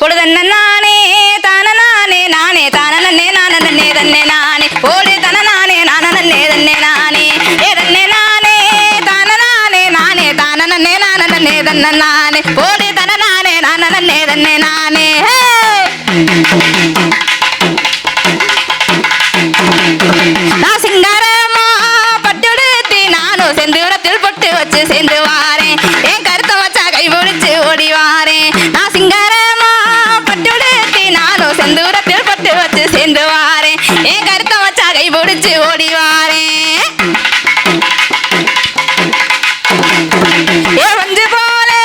பொழுதன்ன நானே தான நானே நானே தான நன்னே நான நன்னே தன்னே நானே. போடு தன நானே நான நன்னே தன்னே நானே. ஏ தன்னே நானே தான நானே நானே தான நன்னே நான நன்னே தன்ன நானே. போடு தன நானே நான நன்னே தன்னே நானே. நான் சிங்காரமா பட்டுடுத்தி நானும் செந்தூரத்தில் பொட்டு வச்சு சேர்ந்து நானும் செந்தூரத்தில் பொட்டு வச்சு சேர்ந்து வாரேன். என் கருத்த வச்சா கை பிடிச்சு ஓடி வாரேன். ஏ வந்து போலே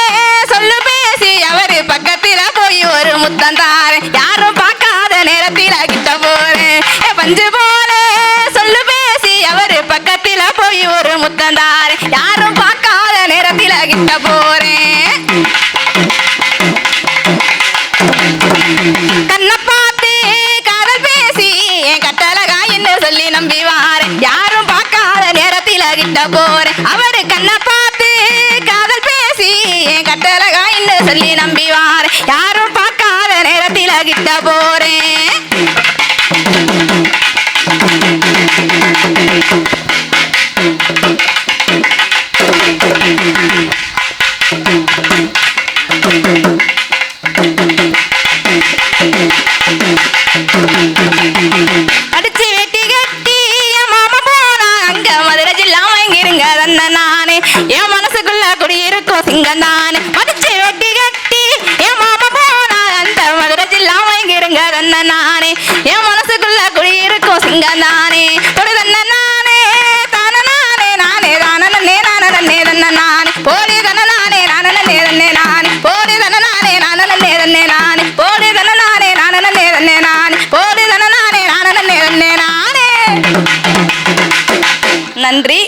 சொல்லு பேசி அவரு பக்கத்துல போய் ஒரு முத்தம் தாரேன். யாரும் பார்க்காத நேரத்தில கிட்ட போறேன். ஏ பஞ்சு போல சொல்லு பேசி அவரு பக்கத்துல போய் ஒரு முத்தம் தாரேன். யாரும் பார்க்காத நேரத்தில கிட்ட போறேன். கிட்ட போறேன் அவரு கண்ணை பார்த்து காதல் பேசி என் கட்டழகா என்ன சொல்லி நம்பிவார் யாரும் பார்க்காத நேரத்தில கிட்ட போ வாங்கிருங்க தன்ன நானே என் மனசுக்குள்ள குடியிருக்கும் சிங்கம் தானே மதிச்சு வெட்டி கட்டி என் மாமா போனா அந்த மதுரை ஜில்லா வாங்கிருங்க தன்ன நானே என் மனசுக்குள்ள குடியிருக்கும் சிங்கம் தானே ஒரு தன்ன நானே தான நானே நானே தான நன்னே நான நன்னே தன்ன நானே போலி தன நானே நான நன்னே தன்னே நானே. போலி தன நானே நான நன்னே தன்னே நானே. போலி தன நானே நான நன்னே தன்னே நானே. போலி தன நானே நான நன்னே தன்னே நானே. நன்றி.